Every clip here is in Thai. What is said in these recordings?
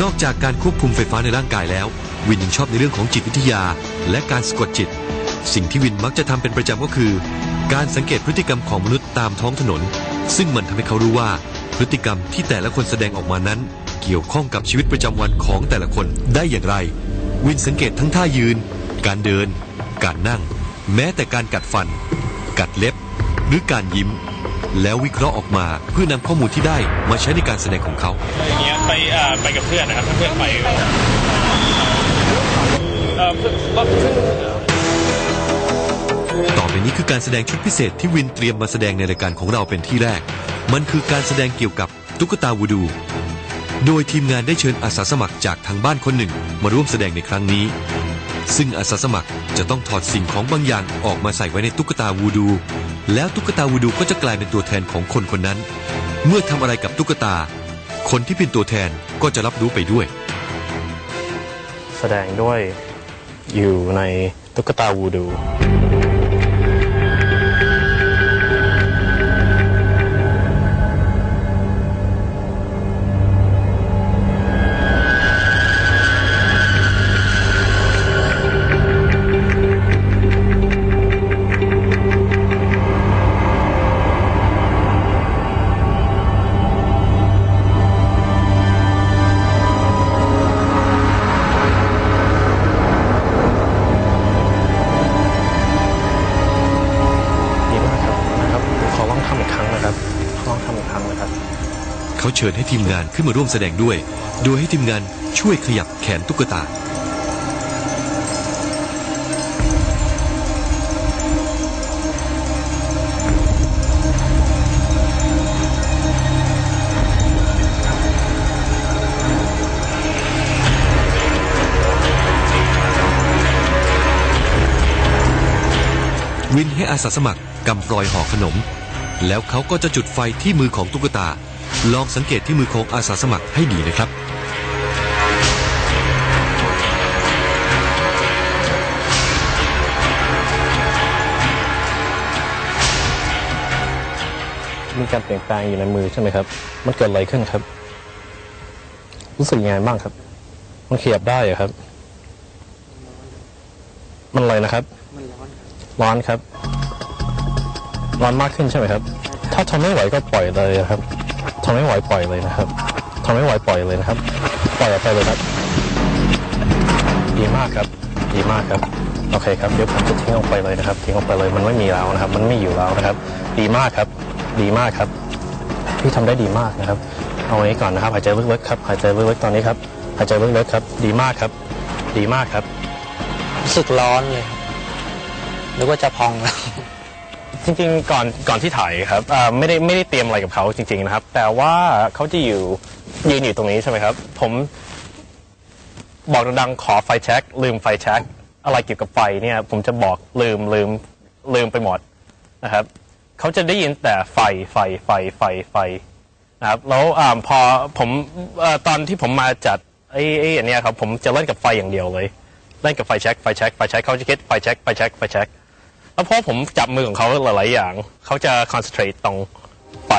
นอกจากการควบคุมไฟฟ้าในร่างกายแล้ว วินยังชอบในเรื่องของจิตวิทยา และการสะกดจิต สิ่งที่วินมักจะทำเป็นประจำก็คือ การสังเกตพฤติกรรมของมนุษย์ตามท้องถนน ซึ่งมันทำให้เขารู้ว่า พฤติกรรมที่แต่ละคนแสดงออกมานั้น เกี่ยวข้องกับชีวิตประจำวันของแต่ละคนได้อย่างไร วินสังเกตทั้งท่ายืน การเดิน การนั่ง แม้แต่การกัดฟัน กัดเล็บ หรือการยิ้ม แล้ววิเคราะห์ออกมาเพื่อนำข้อมูลที่ได้มาใช้ในการแสดงของเขา อย่างเงี้ยไปอ่าไปกับเพื่อนนะครับถ้าเพื่อนไปเอ่อเพื่อนก็เพื่อนต่อไปนี้คือการแสดงชุดพิเศษที่วินเตรียมมาแสดงในรายการของเราเป็นที่แรก มันคือการแสดงเกี่ยวกับตุ๊กตาวูดู โดยทีมงานได้เชิญอาสาสมัครจากทางบ้านคนหนึ่ง มาร่วมแสดงในครั้งนี้ ซึ่งอาสาสมัครจะต้องถอดสิ่งของบางอย่างออกมาใส่ไว้ในตุ๊กตาวูดู แล้วตุ๊กตาวูดูก็จะกลายเป็นตัวแทนของคนคนนั้น เมื่อทำอะไรกับตุ๊กตา คนที่เป็นตัวแทนก็จะรับรู้ไปด้วย แสดงด้วยอยู่ในตุ๊กตาวูดู เขาเชิญให้ทีมงานขึ้นมาร่วมแสดงด้วย โดยให้ทีมงานช่วยขยับแขนตุ๊กตา วินให้อาสาสมัครกำฟลอยห่อขนม แล้วเขาก็จะจุดไฟที่มือของตุ๊กตา ลองสังเกตที่มือของอาสาสมัครให้ดีนะครับ มีการเปลี่ยนแปลงอยู่ในมือใช่ไหมครับ มันเกิดอะไรขึ้นครับ รู้สึกยังไงบ้างครับ มันเขียบได้เหรอครับ มันอะไรนะครับร้อนครับ ร้อนมากขึ้นใช่ไหมครับ ถ้าทนไม่ไหวก็ปล่อยเลยครับ นไม่ไหวปล่อยเลยนะครับทนไม่ไหวปล่อยเลยนะครับ ปล่อยออกไปเลยครับ ดีมากครับ ดีมากครับ โอเคครับ เดี๋ยวผมจะทิ้งออกไปเลยนะครับ ทิ้งออกไปเลย มันไม่มีแล้วนะครับ มันไม่อยู่แล้วนะครับ ดีมากครับ ดีมากครับ พี่ทำได้ดีมากนะครับ เอาไว้ก่อนนะครับ หายใจลึกๆครับ หายใจลึกๆตอนนี้ครับ หายใจลึกๆครับ ดีมากครับ ดีมากครับ รู้สึกร้อนเลยครับนึกว่าจะพองแล้ว จริงๆก่อนก่อนที่ถ่ายครับอ่าไม่ได้ไม่ได้เตรียมอะไรกับเขาจริง ๆนะครับ แต่ว่าเขาจะอยู่ยืนอยู่ตรงนี้ใช่ไหมครับ ผมบอกดังๆขอไฟแช็กลืมไฟแช็กอะไรเกี่ยวกับไฟเนี่ย ผมจะบอกลืมลืมลืมไปหมดนะครับเขาจะได้ยินแต่ไฟไฟไฟไฟไฟนะครับแล้วอาพอผมเออตอนที่ผมมาจัดไอ้ไอ้อันเนี้ยครับผมจะเล่นกับไฟอย่างเดียวเลย เล่นกับไฟแช็กไฟแช็กไฟแช็กเขาจะคิดไฟแช็กไฟแช็กไฟแช็ก แล้วพอผมจับมือของเขาหลายๆอย่าง เขาจะคอนเซนเทรตตรงไฟ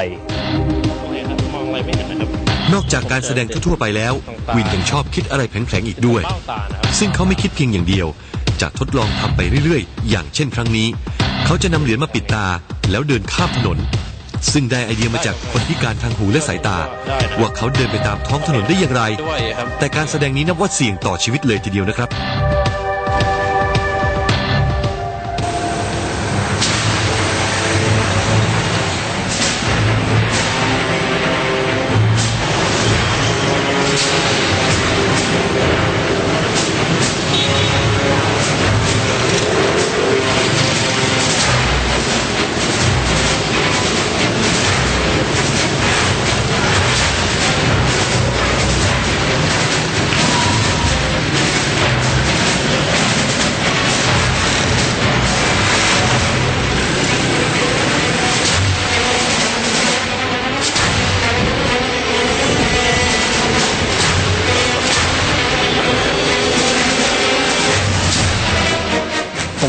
โอเคครับมองอะไรไม่เห็นนะครับนอกจากการแสดงทั่วๆไปแล้ว วินยังชอบคิดอะไรแผลงๆอีกด้วย เบ้าตานะครับซึ่งเขาไม่คิดเพียงอย่างเดียว จะทดลองทำไปเรื่อยๆ อย่างเช่นครั้งนี้ เขาจะนำเหรียญมาปิดตาแล้วเดินข้ามถนน ซึ่งได้ไอเดียมาจากคนพิการทางหูและสายตา ว่าเขาเดินไปตามท้องถนนได้อย่างไร ด้วยครับ แต่การแสดงนี้นับว่าเสี่ยงต่อชีวิตเลยทีเดียวนะครับ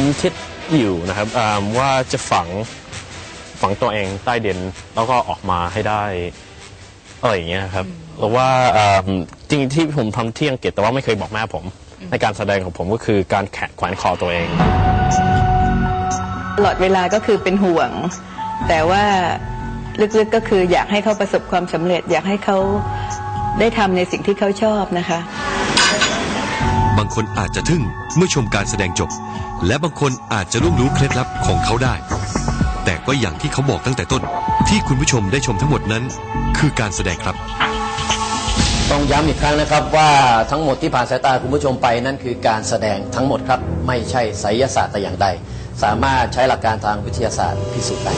ผมคิดอยู่นะครับอ่าว่าจะฝังฝังตัวเองใต้ดินแล้วก็ออกมาให้ได้อะไรอย่างเงี้ยครับหรือว่าอ่าจริงๆที่ผมทำที่อังกฤษแต่ว่าไม่เคยบอกแม่ผม ในการแสดงของผมก็คือการแขแขวนคอตัวเองตลอดเวลาก็คือเป็นห่วง แต่ว่าลึกๆก็คืออยากให้เขาประสบความสำเร็จ อยากให้เขาได้ทำในสิ่งที่เขาชอบนะคะบางคนอาจจะทึ่งเมื่อชมการแสดงจบ และบางคนอาจจะล่วงรู้เคล็ดลับของเขาได้ แต่ก็อย่างที่เขาบอกตั้งแต่ต้น ที่คุณผู้ชมได้ชมทั้งหมดนั้น คือการแสดงครับ ต้องย้ำอีกครั้งนะครับว่าทั้งหมดที่ผ่านสายตาคุณผู้ชมไปนั่นคือการแสดงทั้งหมดครับ ไม่ใช่ไสยศาสตร์แต่อย่างใด สามารถใช้หลักการทางวิทยาศาสตร์พิสูจน์ได้